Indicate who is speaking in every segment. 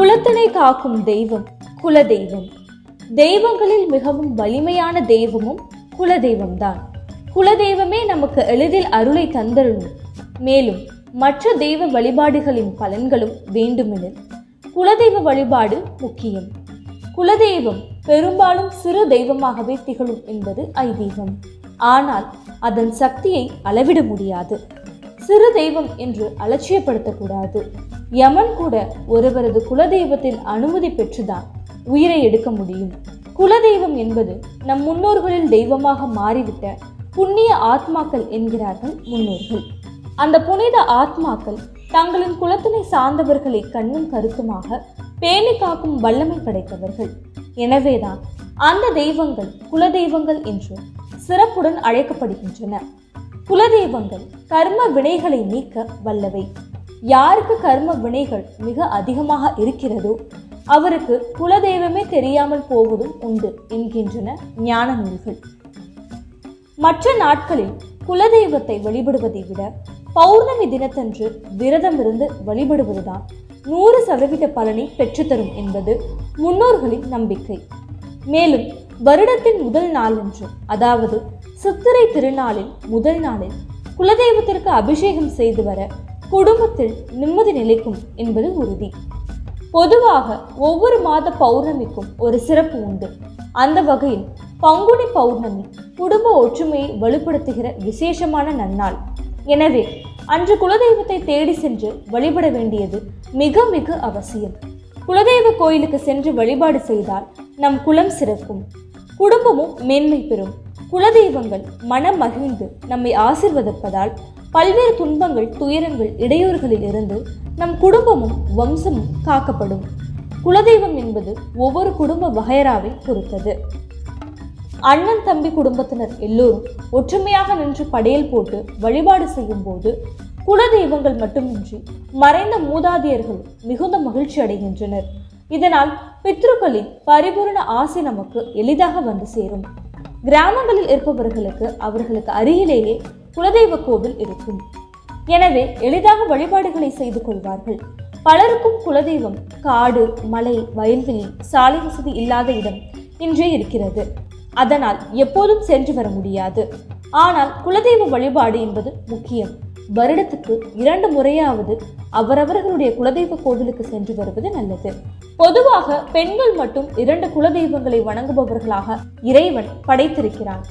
Speaker 1: குலத்தினை காக்கும் தெய்வம் குலதெய்வம். தெய்வங்களில் மிகவும் வலிமையான தெய்வமும் குலதெய்வம்தான். குலதெய்வமே நமக்கு எளிதில் அருளை தந்தருளும். மேலும் மற்ற தெய்வ வழிபாடுகளின் பலன்களும் வேண்டுமெனில் குலதெய்வ வழிபாடு முக்கியம். குலதெய்வம் பெரும்பாலும் சிறு தெய்வமாகவே திகழும் என்பது ஐதீகம். ஆனால் அதன் சக்தியை அளவிட முடியாது. சிறு தெய்வம் என்று அலட்சியப்படுத்தக்கூடாது. யமன் கூட ஒருவரது குலதெய்வத்தின் அனுமதி பெற்றுதான் உயிரை எடுக்க முடியும். குலதெய்வம் என்பது நம் முன்னோர்களில் தெய்வமாக மாறிவிட்ட புண்ணிய ஆத்மாக்கள் என்கிறார்கள் முன்னோர்கள். அந்த புனித ஆத்மாக்கள் தங்களின் குலத்தினை சார்ந்தவர்களை கண்ணும் கருத்துமாக பேணி காக்கும் வல்லமை படைத்தவர்கள். எனவேதான் அந்த தெய்வங்கள் குலதெய்வங்கள் என்று சிறப்புடன் அழைக்கப்படுகின்றன. குலதெய்வங்கள் கர்ம வினைகளை நீக்க வல்லவை. யாருக்கு கர்ம வினைகள் மிக அதிகமாக இருக்கிறதோ அவருக்கு குலதெய்வமே தெரியாமல் போவதும் உண்டு என்கின்றன ஞான நூல்கள். மற்ற நாட்களில் குலதெய்வத்தை வழிபடுவதை விட பௌர்ணமி தினத்தன்று விரதமிருந்து வழிபடுவதுதான் நூறு சதவீத பலனை பெற்றுத்தரும் என்பது முன்னோர்களின் நம்பிக்கை. மேலும் வருடத்தின் முதல் நாளன்று அதாவது சித்திரை திருநாளில் முதல் நாளில் குலதெய்வத்திற்கு அபிஷேகம் செய்து வர குடும்பத்தில் நிம்மதி நிலைக்கும் என்பது உறுதி. பொதுவாக ஒவ்வொரு மாத பௌர்ணமிக்கும் ஒரு சிறப்பு உண்டு. அந்த வகையில் பங்குனி பௌர்ணமி குடும்ப ஒற்றுமையை வலுப்படுத்துகிற விசேஷமான நன்னாள். எனவே அன்று குலதெய்வத்தை தேடி சென்று வழிபட வேண்டியது மிக மிக அவசியம். குலதெய்வ கோயிலுக்கு சென்று வழிபாடு செய்தால் நம் குலம் சிறக்கும். குடும்பமும் மேன்மை பெறும். குலதெய்வங்கள் மனம் மகிழ்ந்து நம்மை ஆசிர்வதிப்பதால் பல்வேறு துன்பங்கள் துயரங்கள் இடையூறுகளில் இருந்து நம் குடும்பமும் வம்சமும் காக்கப்படும். குலதெய்வம் என்பது ஒவ்வொரு குடும்ப வகையராவை பொறுத்தது. அண்ணன் தம்பி குடும்பத்தினர் எல்லோரும் ஒற்றுமையாக நின்று படையல் போட்டு வழிபாடு செய்யும் போது குலதெய்வங்கள் மட்டுமின்றி மறைந்த மூதாதையர்கள் மிகுந்த மகிழ்ச்சி அடைகின்றனர். இதனால் பித்ருக்களின் பரிபூரண ஆசை நமக்கு எளிதாக வந்து சேரும். கிராமங்களில் இருப்பவர்களுக்கு அவர்களுக்கு அருகிலேயே குலதெய்வ கோவில் இருக்கும். எனவே எளிதாக வழிபாடுகளை செய்து கொள்வார்கள். பலருக்கும் குலதெய்வம் காடு மலை வயல்வெளி சாலை வசதி இல்லாத இடம் இன்றே இருக்கிறது. அதனால் எப்போதும் சென்று வர முடியாது. ஆனால் குலதெய்வ வழிபாடு என்பது முக்கியம். வருடத்துக்கு இரண்டு முறையாவது அவரவர்களுடைய குலதெய்வ கோவிலுக்கு சென்று வருவது நல்லது. பொதுவாக பெண்கள் மட்டும் இரண்டு குலதெய்வங்களை வணங்குபவர்களாக இறைவன் படைத்திருக்கிறான்.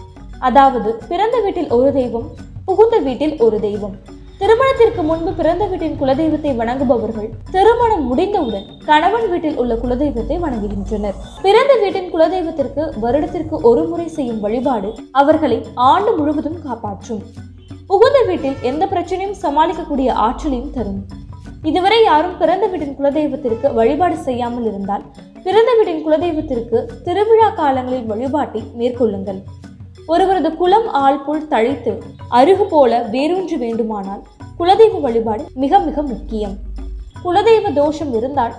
Speaker 1: அதாவது பிறந்த வீட்டில் ஒரு தெய்வம் புகுந்த வீட்டில் ஒரு தெய்வம். திருமணத்திற்கு முன்பு பிறந்த வீட்டின் குலதெய்வத்தை வணங்குபவர்கள் திருமணம் முடிந்தவுடன் கணவன் வீட்டில் உள்ள குலதெய்வத்தை வணங்குகின்றனர். பிறந்த வீட்டின் குலதெய்வத்திற்கு வருடத்திற்கு ஒரு முறை செய்யும் வழிபாடு அவர்களை ஆண்டு முழுவதும் காப்பாற்றும். புகுந்த வீட்டில் எந்த பிரச்சனையும் சமாளிக்கக்கூடிய ஆற்றலையும் தரும். இதுவரை யாரும் பிறந்த வீட்டின் குலதெய்வத்திற்கு வழிபாடு செய்யாமல் இருந்தால் பிறந்த வீட்டின் குலதெய்வத்திற்கு திருவிழா காலங்களில் வழிபாட்டை மேற்கொள்ளுங்கள். ஒருவரது குலம் ஆள் புல் தழைத்து அருகு போல வேரூன்று வேண்டுமானால் குலதெய்வ வழிபாடு மிக மிக முக்கியம். குலதெய்வ தோஷம் இருந்தால்